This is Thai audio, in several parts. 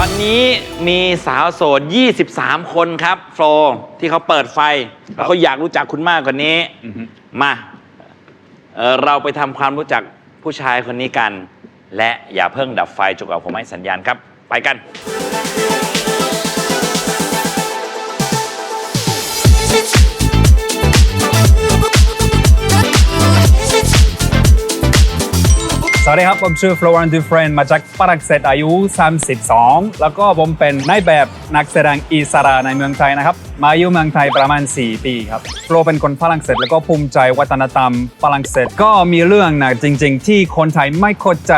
อนนี้มีสาวโสด 23 คนครับ โฟลที่เขาเปิดไฟแล้วเขาอยากรู้จักคุณมากกว่านี้อือฮึมาเอ่อเราไปทำความรู้จักผู้ชายคนนี้กัน และอย่าเพิ่งดับไฟจนกว่าผมให้สัญญาณครับ ไปกัน สวัสดีครับ ผมชื่อ Florent Dufresne มาจากฝรั่งเศสอายุ 32 แล้วก็ผมเป็นนายแบบนักแสดงอิสระในเมืองไทยนะครับ มาอยู่เมืองไทยประมาณ 4 ปีครับ โฟลเป็นคนฝรั่งเศสแล้วก็ภูมิใจวัฒนธรรมฝรั่งเศสก็มีเรื่องนะจริง ๆ ที่คนไทยไม่เข้าใจ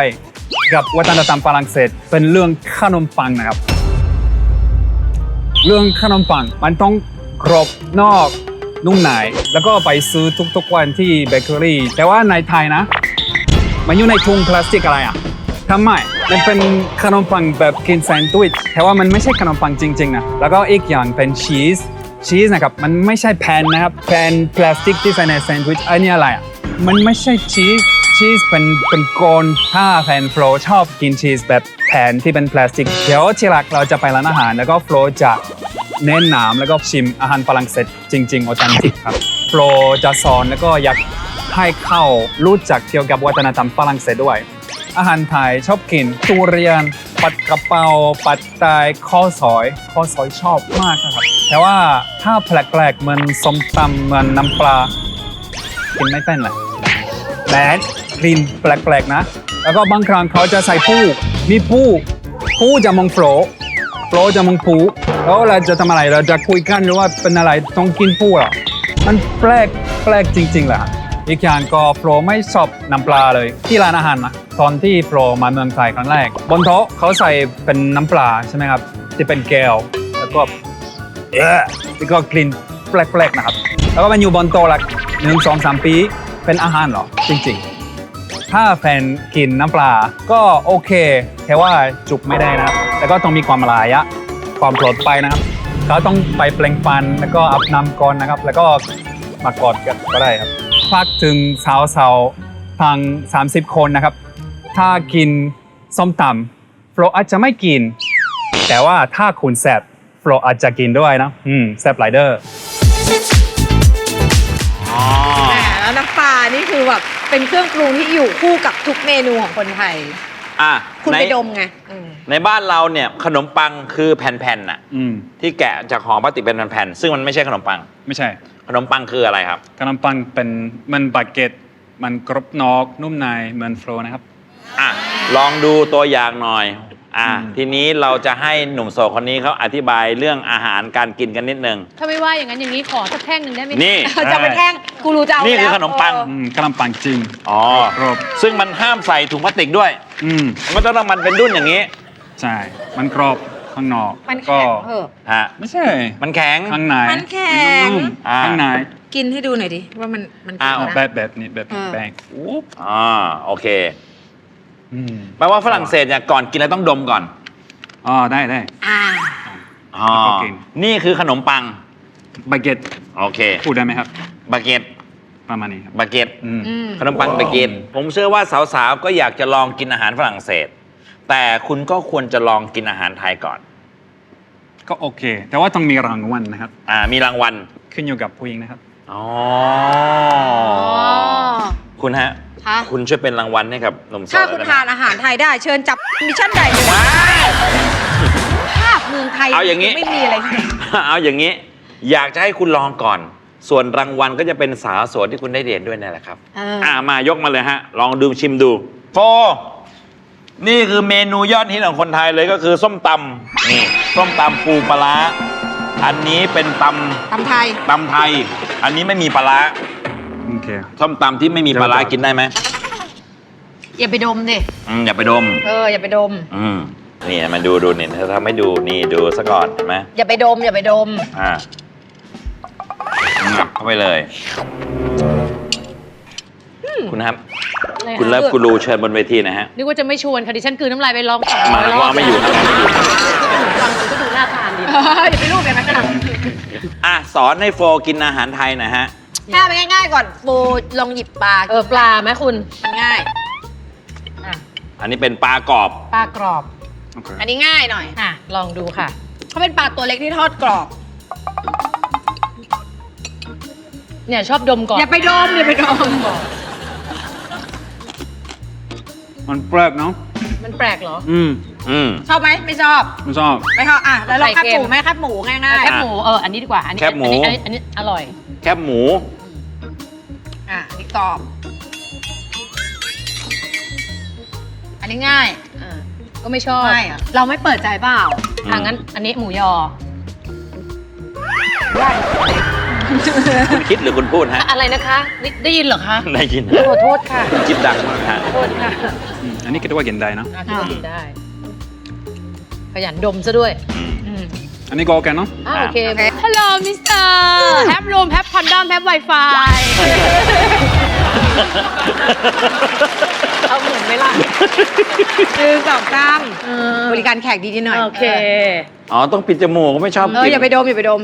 กับวัฒนธรรมฝรั่งเศส เป็นเรื่องขนมปังนะครับ เรื่องขนมปังมันต้องกรอบนอกนุ่มในแล้วก็ไปซื้อทุกๆวันที่เบเกอรี่ แต่ว่าในไทยนะ มันอยู่ในถุงพลาสติกอะไรอะทำไมมันเป็นขนมปังแบบกินแซนด์วิชแต่ว่ามันไม่ใช่ขนมปังจริงๆนะแล้วก็อีกอย่างเป็นชีสชีสนะครับมันไม่ใช่แผ่นนะครับแผ่นพลาสติกที่ใส่ในแซนด์วิชอันนี้อะไรอะมันไม่ใช่ชีสชีสเป็นเป็นก้อนถ้าแฟนโฟลชอบกินชีสแบบแผ่นที่เป็นพลาสติกเดี๋ยวที่รักเราจะไปร้านอาหาร แล้วก็โฟลจะเน้นหนามแล้วก็ชิมอาหารฝรั่งเศสจริงๆออเทนติกครับโฟลจะสอนแล้วก็อยาก ให้เข้ารู้จักเกี่ยวกับวัฒนธรรมฝรั่งเศสด้วย อาหารไทยชอบกินทุเรียน ปัดกระเป๋าปัดไตายข้าวซอยข้าวซอยชอบมากนะครับ แต่ว่าถ้าแปลกๆเหมือนสมตำเหมือนน้ำปลากินไม่เป็นเลยแบดกลิ่นแปลกๆนะ แล้วก็บางครั้งเขาจะใส่ผู้มีผู้ผู้จะมองโฟลโฟลจะมองผู้แล้วเราจะทำอะไรเราจะคุยกันหรือว่าเป็นอะไรต้องกินผู้หรอมันแปลกแปลกจริงๆแหละ อีกอย่างก็โปรไม่ชอบน้ำปลาเลย ที่ร้านอาหารนะตอนที่โปรมาเมืองไทยครั้งแรก บนโต๊ะเขาใส่เป็นน้ำปลาใช่ไหมครับที่เป็นแก้วแล้วก็เอ๊ะแล้วก็กลิ่นแปลกๆนะครับ แล้วก็มันอยู่บนโต๊ะละหนึ่งสองสามปีเป็นอาหารเหรอ จริงๆ ถ้าแฟนกินน้ำปลาก็โอเค แค่ว่าจุกไม่ได้นะครับแล้วก็ต้องมีความระยะความปลอดภัยนะครับเขาต้องไปแปล่งฟันแล้วก็อาบน้ำก่อนนะครับ แล้วก็มากอดกันก็ได้ครับ ฝากถึงสาวสาวๆทาง 30 คนนะครับ ถ้ากินส้มตำโฟลอาจจะไม่กิน แต่ว่าถ้าคุณแซบโฟลอาจจะกินด้วยนะอืมแซบไรเดอร์อ๋อแหมแล้วน้ำปลานี่คือแบบเป็นเครื่องปรุงที่อยู่คู่กับทุกเมนูของคนไทย อะคุณในไปดมไงอืมในบ้านเราเนี่ยขนมปังคือแผ่นๆน่ะอืมที่แกะจากห่อพลาสติกเป็นแผ่นๆซึ่งมันไม่ใช่ขนมปัง ไม่ใช่ ขนมปังคืออะไรครับ ขนมปังเป็นมันบาเกตมันกรอบนอกนุ่มในเหมือนโฟลนะครับ อะ ลองดูตัวอย่างหน่อย อะอืมทีนี้เราจะให้หนุ่มโสดคนนี้เขาอธิบายเรื่องอาหารการกินกันนิดนึง ถ้าไม่ว่าอย่างนั้นอย่างนี้ขอสักแท่งหนึ่งได้ไหมนี่ จะเป็นแท่งกูรู้จะเอานี่คือแล้วขนมปัง เอออืมขนมปังจริง อ๋อกรอบซึ่งมันห้ามใส่ถุงพลาสติกด้วย อืม มันต้องมันเป็นดุ้นอย่างนี้ ใช่ มันกรอบ ข้างนอกมันก็แข็งเหอะ ฮะไม่ใช่ มันแข็ง ข้างในมันแข็งนุ่มอ่าๆข้างในกินให้ดูหน่อยดิว่ามันมันอ้าวแข็งแบนะ บแบบนี้แบบเออแป้งอุ๊บอ่าโอเคอืมแปลว่าฝรั่งเศสเนี่ยก่อนกินแล้วต้องดมก่อนอ๋อได้ได้ อ่า อ๋อแล้วก็กิน นี่คือขนมปัง บาเกตโอเคพูดได้ไหมครับ บาเกตประมาณนี้ครับบาเกต อืม อืม ขนมปังบาเกตผมเชื่อว่าสาวๆ ก็อยากจะลองกินอาหารฝรั่งเศส แต่คุณก็ควรจะลองกินอาหารไทยก่อน ก็โอเค แต่ว่าต้องมีรางวัลนะครับ อ่ามีรางวัลขึ้นอยู่กับผู้หญิงนะครับ อ๋ออ๋อคุณฮะคะคุณช่วยเป็นรางวัลให้กับหนุ่มโสดถ้าคุณได้ไหมทานอาหารไทยได้ เชิญจับมิชชั่นใดเลยว้ายภาพเมืองไทยเอาอย่างนี้ ไม่มีอะไรที่ไหนเอาอย่างนี้ อยากจะให้คุณลองก่อน ส่วนรางวัลก็จะเป็นสาวโสดที่คุณได้เรียนด้วยนั่นแหละครับ เอออ่ามายกมาเลยฮะ ลองดูชิมดูโฟ นี่คือเมนูยอดฮิตของคนไทยเลยก็คือส้มตำนี่ส้มตำปูปลาร้าอันนี้เป็นตตำไทยำตำไทย อันนี้ไม่มีปลาร้าโอเค ส้มตำที่ไม่มีปลาร้ากินได้ไหมอย่าไปดมดิอืมอย่าไปดม เอออย่าไปดม อืมนี่มาดูดูนี่ถ้าทำให้ดูนี่ดูซะก่อนเห็นไหมอย่าไปดม อย่าไปดม อ่างับเข้าไปเลย คุณครับ อะไรคุณคะเลิฟกูรูเชิญบนเวทีหนะฮะนึกว่าจะไม่ชวนค่ะดิฉันกลืนน้ำลายไปลองสองมาร้อยรอบว่าไม่อยู่ครับไม่อยู่ฟังก็ดูน่าทานดีเอออย่าไปรูปอย่างนั้นก็ได้อะสอนให้โฟกินอาหารไทยหนะฮะ ถ้าไปง่ายๆก่อนโฟลองหยิบปลาเออปลาไหมคุณมันง่าย อะอันนี้เป็นปลากรอบ ปลากรอบโอโอเคอันนี้ง่ายหน่อยอะลองดูค่ะ เขาเป็นปลาตัวเล็กที่ทอดกรอบ เนี่ยชอบดมก่อนอย่าไปดมอย่าไปดม มันแปลกเนาะมันแปลกเหรอ อืมอืมชอบไหมไม่ชอบไม่ชอบ ไม่ชอบอะแล้วเราไข่แคบเค็หมมูไหมแคบหมูง่ายแคบหมูเอออันนี้ดีกว่าอันนี้แคบหมู อันนี้อันนี้อันนี้อร่อย แคบหมู ๆอะอันนี่กรอบ อันนี้ง่ายอ่าก็ไม่ชอบไม่อะ เราไม่เปิดใจเปล่าอ่างั้นอันนี้หมูยอ คุณคิดหรือคุณพูดฮะ อะไรนะคะได้ได้ยินเหรอคะได้ยินขอโทษค่ะคุณคิดดังมากฮะ ขอโทษค่ะอืมอันนี้คิดว่ากินได้นะอะคิดว่ากินได้ ขยันดมซะด้วยอืมอืมอันนี้ก็โอเคเนาะอ่าโอเคโอเคฮัลโหลมิสเตอร์แฮปรูมแฮปคอนดอมแฮปไวไฟเอาเหมือนไหมล่ะคือสองตั้มเออบริการแขกดีๆหน่อยโอเค อ๋อ ต้องปิดจมูกไม่ชอบเออ อย่าไปดม อย่าไปดม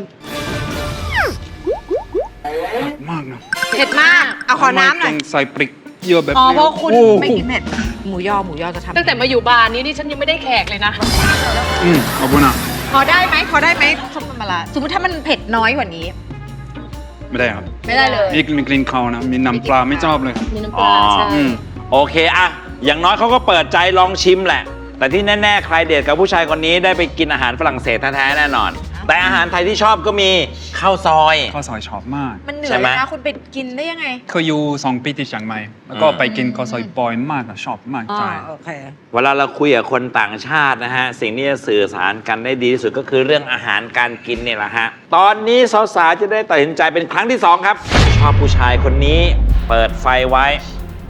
มากเนาะเผ็ดมาก เอาขอน้ำหน่อย ทำไมต้องใส่พริกเยอะแบบอ๋อนี้เพราะคุณ โอ้ไม่กินเผ็ด หมูยอหมูยอจะทำตั้งแต่มาอยู่บาร์นี้นี่ฉันยังไม่ได้แขกเลยนะ อืมขอบคุณนะพอได้ไหมพอได้ไหมส้มตำปลาร้าสมมติถ้ามันเผ็ดน้อยกว่านี้ ไม่ได้ครับไม่ได้เลย มีกลิ่นกลิ่นเขาวนะ มีน้ำปลาไม่ชอบเลยครับ มีน้ำปอ๋อลาใช่ อืมโอเคอะอย่างน้อยเขาก็เปิดใจลองชิมแหละ แต่ที่แน่ ๆ ใครเดทกับผู้ชายคนนี้ได้ไปกินอาหารฝรั่งเศสแท้ ๆ แน่นอน แต่อาหารไทยที่ชอบก็มีข้าวซอย ข้าวซอยชอบมาก มันเหนื่ใช่อยไหม นะคุณไปกินได้ยังไงเคยอยู่สองปีที่เชียงใหม่แล้วก็อืมไปกินข้าวซอยบ่อยมากอะชอบมากอ๋อใช่โอเค เวลาเราคุยกับคนต่างชาตินะฮะ สิ่งที่จะสื่อสารกันได้ดีที่สุดก็คือเรื่องอาหารการกินเนี่ยแหละฮะ ตอนนี้สาวๆจะได้ตัดสินใจเป็นครั้งที่สองครับ ชอบผู้ชายคนนี้ เปิดไฟไว้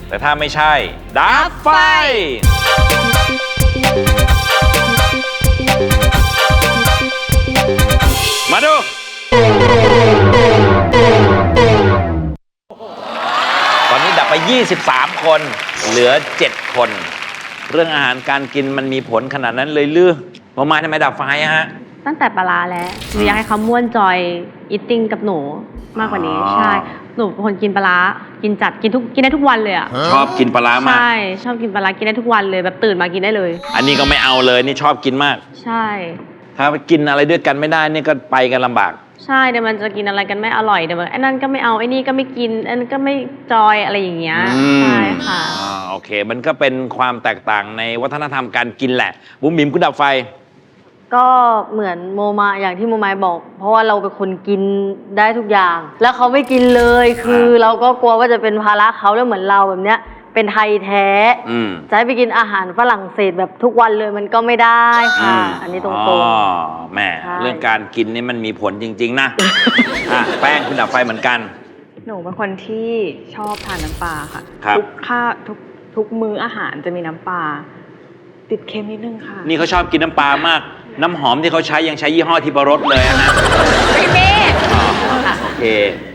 แต่ถ้าไม่ใช่ดับไฟ มาดู ตอนนี้ดับไป 23 คน เหลือ 7 คน เรื่องอาหารการกินมันมีผลขนาดนั้นเลยลือประมาณทำไมดับไฟอะฮะ ตั้งแต่ปลาร้าแล้วหนูอยากให้เขาม่วนจอยอิตติ้งกับหนูมากกว่านี้ อ๋อ ใช่ หนูเป็นคนกินปลาร้ากินจัดกินทุกกินได้ทุกวันเลยอะชอบกินปลาร้ามาก ใช่ ชอบกินปลาร้ากินได้ทุกวันเลยแบบตื่นมากินได้เลย อันนี้ก็ไม่เอาเลยนี่ชอบกินมาก ใช่ ถ้าไปกินอะไรด้วยกันไม่ได้นี่ก็ไปกันลำบาก ใช่เดี๋ยวมันจะกินอะไรกันไม่อร่อยเดี๋ยวมันไอ้นั่นก็ไม่เอาไอ้นี่ก็ไม่กินไอ้นั่นก็ไม่จอยอะไรอย่างเงี้ยอืม ใช่ค่ะ อ่าโอเค มันก็เป็นความแตกต่างในวัฒนธรรมการกินแหละ บุ๋มบิมคุณดับไฟ ก็เหมือนโมมาอย่างที่โมมายบอก เพราะว่าเราเป็นคนกินได้ทุกอย่าง แล้วเขาไม่กินเลยคือเราก็กลัวว่าจะเป็นภาระเขาแล้วเหมือนเราแบบเนี้ย เป็นไทยแท้ อืม จะให้ไปกินอาหารฝรั่งเศสแบบทุกวันเลยมันก็ไม่ได้ค่ะ มอันนี้ตรง อ๋อๆแหม่ใช่ เรื่องการกินนี่มันมีผลจริง ๆ นะ อะแป้งคุณดับไฟเหมือนกัน หนูเป็นคนที่ชอบทานน้ำปลาค่ะ ครับ ทุกข้าวทุกทุกมื้ออาหารจะมีน้ำปลาติดเค็มนิดนึงค่ะ นี่เขาชอบกินน้ำปลามาก น้ำหอมที่เขาใช้ยังใช้ยี่ห้อทิปรสเลยนะไม่เม่โอเค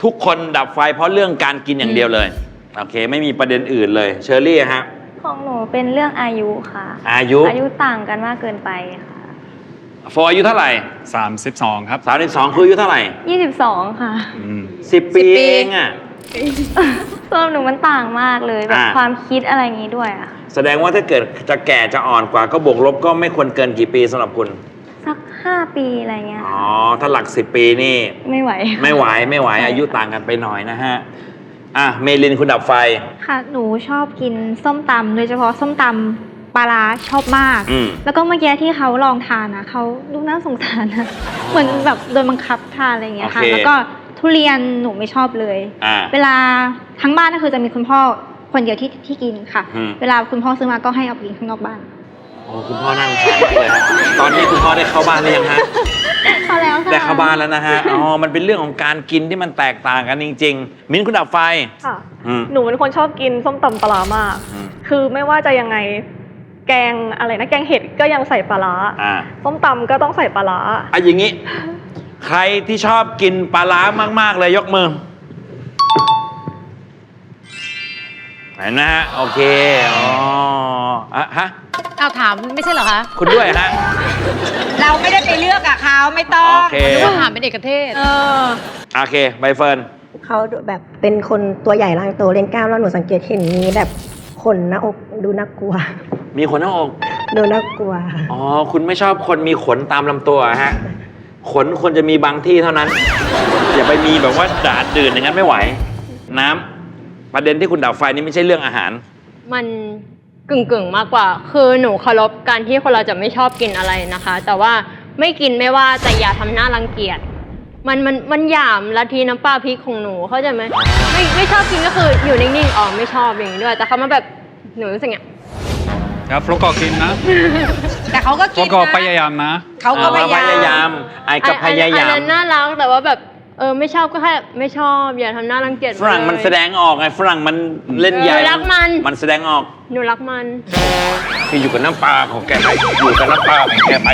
ทุกคนดับไฟเพราะเรื่องการกินอย่างเดียวเลย โอเค ไม่มีประเด็นอื่นเลย เชอรี่ฮะ ของหนูเป็นเรื่องอายุค่ะ อายุ อายุต่างกันมากเกินไปค่ะโฟอายุเท่าไหร่32 ครับ สามสิบสองคืออายุเท่าไหร่22ค่ะ อืม สิบปี เองอะ สำหรับหนูมันต่างมากเลยแบบอ่า ความคิดอะไรอย่างนี้ด้วยอะแสดงว่าถ้าเกิดจะแก่จะอ่อนกว่าก็บวกลบก็ไม่ควรเกินกี่ปีสำหรับคุณ สัก5ปีอะไรเงี้ยอ๋อ ถ้าหลักสิบปีนี่ ไม่ไหว ไม่ไหวไม่ไหวใช่อายุต่างกันไปหน่อยนะฮะ อะเมลินคุณดับไฟ ค่ะ หนูชอบกินส้มตำโดยเฉพาะส้มตำปลาร้าชอบมาก อืม แล้วก็เมื่อกี้ที่เขาลองทานนะเขาดูน่าสงสารนะเหมือนแบบโดนบังคับทานอะไรอย่างเงี้ยค่ะโอเค แล้วก็ทุเรียนหนูไม่ชอบเลย อ่า เวลาทั้งบ้านก็คือจะมีคุณพ่อคนเดียวที่ที่กินค่ะ อืม เวลาคุณพ่อซื้อมาก็ให้เอาไปกินข้างนอกบ้าน โอ้คุณพ่อนั่งสารมากเลยฮะตอนนี้คุณพ่อได้เข้าบ้านหรือยังฮะ เข้าแล้วค่ะ ได้เข้าบ้านแล้วนะฮะ อ๋อ มันเป็นเรื่องของการกินที่มันแตกต่างกันจริง ๆ มิ้นคุณดับไฟ ค่ะ อืม หนูเป็นคนชอบกินส้มตำปลาร้ามาก อืม คือไม่ว่าจะยังไง แกงอะไรนะ แกงเห็ดก็ยังใส่ปลาร้า อ่าส้มตำก็ต้องใส่ปลาร้า อะอย่างนี้ ใครที่ชอบกินปลาร้ามาก ๆ เลยยกมือ เห็นนะฮะ โอเค อ๋ออะฮะ เอาถามไม่ใช่เหรอคะคุณด้วยฮะ เราไม่ได้ไปเลือกอะเขาไม่ต้องโอเค นึกว่าถามเป็นเอกเทศ เออ โอเคใบเฟิร์น เขาดูแบบเป็นคนตัวใหญ่ร่างโตเล่นกล้ามแล้วหนูสังเกตเห็นมีแบบขนหน้าอกดูน่ากลัว มีคนหน้าอกหนูน่ากลัวค่ะอ๋อ คุณไม่ชอบคนมีขนตามลำตัวอะฮะ ขนควรจะมีบางที่เท่านั้น อย่าไปมีแบบว่าดาดดื่นอย่างนั้นไม่ไหว น้ำประเด็นที่คุณดับไฟนี่ไม่ใช่เรื่องอาหาร มัน กึ่งกึ่งๆมากกว่า คือหนูเคารพการที่คนเราจะไม่ชอบกินอะไรนะคะ แต่ว่าไม่กินไม่ว่าแต่อย่าทำหน้ารังเกียจมันมันมันหยามลัทธิน้ำปลาพริกของหนูเข้าใจไหมไม่ไม่ชอบกินก็คืออยู่นิ่งๆอ๋อไม่ชอบอย่างนี้ด้วย แต่เขามาแบบหนูรู้สึกอย่างเงี้ยครับฟลุกก็กินนะแต่เขาก็ฟลุกิกนก็นะพยายามนะ เขาก็พยายามพยายามไอ้ก็พยายาอันม นั้นน่ารักแต่ว่าแบบ เออไม่ชอบก็แค่ไม่ชอบอย่าทำหน้ารังเกียจฝรั่งมันเลยแสดงออกไงฝรั่งมันเล่นใหญ่เออรักมัน มันแสดงออกหนูรักมัน คืออยู่กับน้ำปลาของแกไปอยู่กับน้ำปลาของแกไป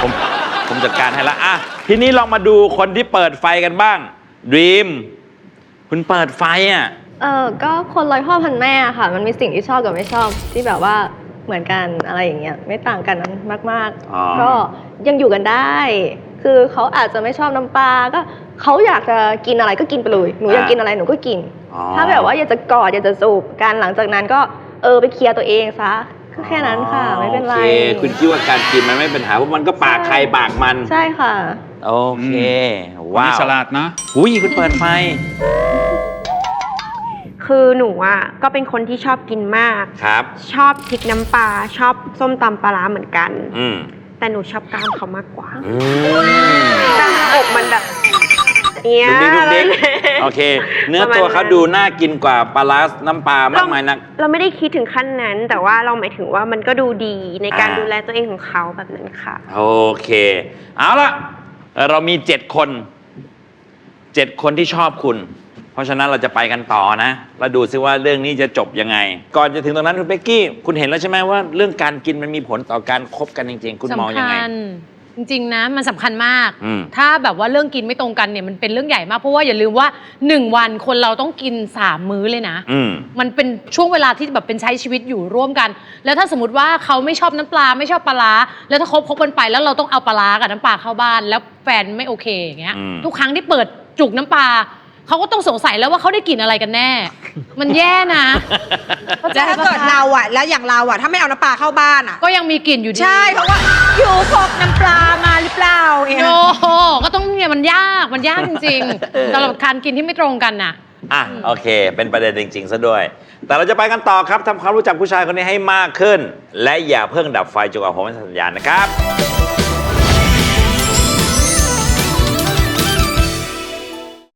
ผมผมจัดการให้ละอะทีนี้ลองมาดูคนที่เปิดไฟกันบ้างดีมคุณเปิดไฟอะเออก็คนร้อยพ่อพันแม่ค่ะ มันมีสิ่งที่ชอบกับไม่ชอบที่แบบว่าเหมือนกันอะไรอย่างเงี้ยไม่ต่างกันมากอ๋อๆก็ยังอยู่กันได้ คือเขาอาจจะไม่ชอบน้ำปลาก็เขาอยากจะกินอะไรก็กินไปเลยหนูอยากกินอะไรหนูก็กิน อ๋อ ถ้าแบบว่าอยากจะกอดอยากจะจูบกันหลังจากนั้นก็เออไปเคลียร์ตัวเองซะก็แค่นั้นค่ะ ไม่เป็นไร โอเคคุณคิดว่าการกินมันไม่เป็นปัญหาเพราะมันก็ปากใครปากมัน ใช่ค่ะ โอเค ว้าว้าวฉลาดนะ อุ้ยคุณเปิดไฟ คือหนูอะก็เป็นคนที่ชอบกินมาก ครับ ชอบพริกน้ำปลาชอบส้มตำปลาร้าเหมือนกัน อืม แต่หนูชอบกล้ามเขามากกว่าอืมกล้ามอกมันแบบเนี้ยดุกดิกดุกดิกโอเค เนื้อตัวเขาดูน่ากินกว่าปลาร้าน้ำปลามากมายนัก เราไม่ได้คิดถึงขั้นนั้น แต่ว่าเราหมายถึงว่ามันก็ดูดีในการอ่าดูแลตัวเองของเขาแบบนั้นค่ะ โอเค เอาละเรามีเจ็ดคนเจ็ดคนที่ชอบคุณ เพราะฉะนั้นเราจะไปกันต่อนะแล้วดูซิว่าเรื่องนี้จะจบยังไง ก่อนจะถึงตรงนั้นคุณเป๊กกี้ คุณเห็นแล้วใช่ไหมว่า เรื่องการกินมันมีผลต่อการคบกันจริง ๆ คุณมองยังไง สำคัญจริง ๆ นะ มันสำคัญมาก อืม ถ้าแบบว่าเรื่องกินไม่ตรงกันเนี่ยมันเป็นเรื่องใหญ่มาก เพราะว่าอย่าลืมว่า 1 วันคนเราต้องกิน 3 มื้อเลยนะ อืม มันเป็นช่วงเวลาที่แบบเป็นใช้ชีวิตอยู่ร่วมกัน แล้วถ้าสมมติว่าเขาไม่ชอบน้ำปลาไม่ชอบปลาร้าแล้วถ้าคบคบกันไปแล้วเราต้องเอาปลาร้ากับน้ำปลาเข้าบ้าน แล้วแฟนไม่โอเคอย่างเงี้ยอืม ทุกครั้งที่เปิดจุกน้ำปลา เขาก็ต้องสงสัยแล้วว่าเขาได้กลิ่นอะไรกันแน่ มันแย่นะแล้วถ้าเกิดเราอะ แล้วอย่างเราอะ ถ้าไม่เอาน้ำปลาเข้าบ้านอะ ก็ยังมีกลิ่นอยู่ดีใช่เพราะว่าอยู่พกน้ำปลามาหรือเปล่าเอง โอ้โหก็ต้องเนี่ยมันยากมันยากจริงๆสำหรับการกินที่ไม่ตรงกันน่ะ อะโอเค เป็นประเด็นจริงๆซะด้วย แต่เราจะไปกันต่อครับทำความรู้จักผู้ชายคนนี้ให้มากขึ้น และอย่าเพิ่งดับไฟจนกว่าผมจะสัญญาณนะครับ